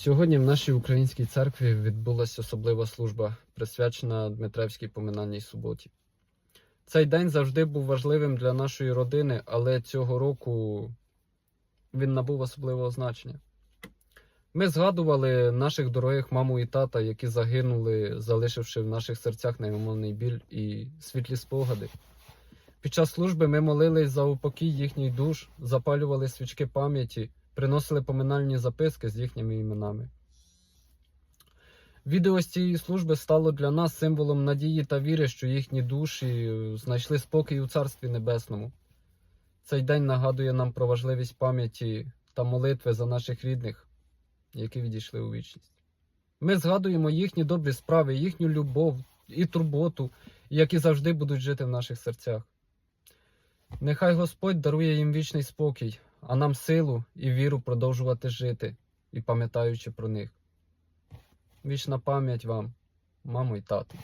Сьогодні в нашій українській церкві відбулася особлива служба, присвячена Дмитревській поминальній суботі. Цей день завжди був важливим для нашої родини, але цього року він набув особливого значення. Ми згадували наших дорогих маму і тата, які загинули, залишивши в наших серцях невимовний біль і світлі спогади. Під час служби ми молились за упокій їхніх душ, запалювали свічки пам'яті, приносили поминальні записки з їхніми іменами. Відео з цієї служби стало для нас символом надії та віри, що їхні душі е, знайшли спокій у Царстві Небесному. Цей день нагадує нам про важливість пам'яті та молитви за наших рідних, які відійшли у вічність. Ми згадуємо їхні добрі справи, їхню любов і турботу, які завжди будуть жити в наших серцях. Нехай Господь дарує їм вічний спокій, а нам силу і віру продовжувати жити і пам'ятаючи про них. Вічна пам'ять вам, мамо й тату.